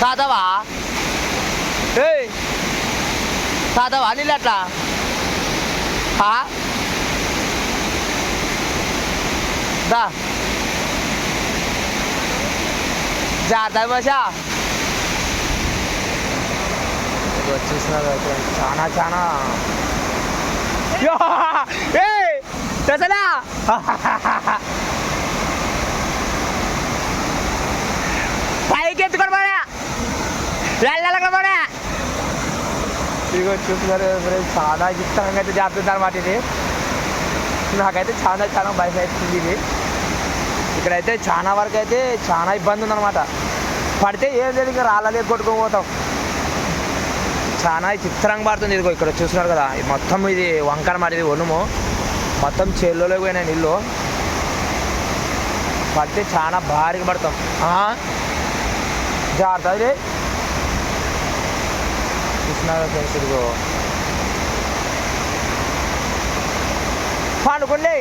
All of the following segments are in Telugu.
తాతవా ఏయ్ తాతవా నీళ్ళు అట్లా ఆ? దా జాగ్రత్త భాష వచ్చేసినారు అయితే చాలా చాలా యో! ఏయ్! దసరా ఇదిగో చూస్తున్నారు ఫ్రెండ్స్ చాలా ఇష్టంగా అయితే జాగ్రత్త అనమాట ఇది. నాకైతే చాలా చాలా భయం వేస్తుంది ఇది. ఇక్కడైతే చాలా వరకు అయితే చాలా ఇబ్బంది ఉందన్నమాట. పడితే ఏం లేదు ఇంకా రాళ్ళదే కొట్టుకుపోతాం చాలా చిత్రంగా పడుతుంది ఇదిగో ఇక్కడ చూస్తున్నారు కదా ఇది మొత్తం ఇది వంకర మాట ఇది ఒనుము. మొత్తం చెల్లులో పోయినాయి నీళ్ళు. పడితే చాలా భారీగా పడతాం. జాగ్రత్త ఇది చూస్తున్నారు ఫ్రెండ్స్ ఇదిగో పండుకోండి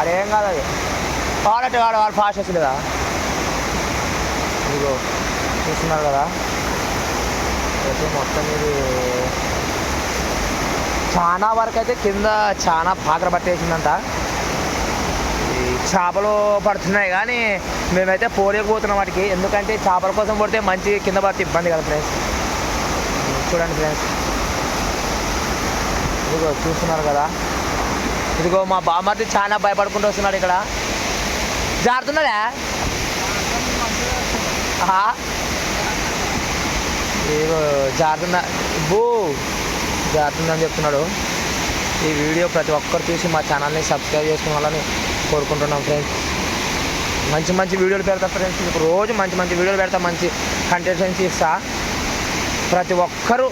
అదేం కాదు అది. వాడంటే వాడు వాడు ఫాస్ట్ కదా ఇదిగో చూస్తున్నారు కదా. అయితే మొత్తం ఇది చాలా వరకు అయితే కింద చాలా పాత్ర పట్టేసిందంట. చేపలు పడుతున్నాయి కానీ మేమైతే పోలేకపోతున్నాం వాటికి. ఎందుకంటే చేపల కోసం పడితే మంచి కింద పడితే ఇబ్బంది కదా ఫ్రెండ్స్ చూడండి ఫ్రెండ్స్ ఇదిగో చూస్తున్నారు కదా. ఇదిగో మా బామ్మర్ది చాలా భయపడుకుంటూ వస్తున్నాడు ఇక్కడ. జారుతున్నాడా? ఇదిగో జారుతున్నా. బూ జారుతుందని చెప్తున్నాడు. ఈ వీడియో ప్రతి ఒక్కరు చూసి మా ఛానల్ని సబ్స్క్రైబ్ చేసుకోవాలని కోరుకుంటున్నాం ఫ్రెండ్స్ మంచి మంచి వీడియోలు పెడతా ఫ్రెండ్స్ మీకు రోజు మంచి మంచి వీడియోలు పెడతా మంచి కంటెంట్స్ ఇస్తా. ప్రతి ఒక్కరూ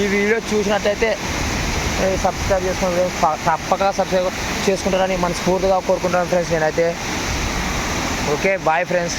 ఈ వీడియో చూసినట్టయితే సబ్స్క్రైబ్ చేసుకుంటారు తప్పక సబ్స్క్రైబ్ చేసుకుంటారని మనస్ఫూర్తిగా కోరుకుంటున్నాను ఫ్రెండ్స్ నేనైతే. Okay bye friends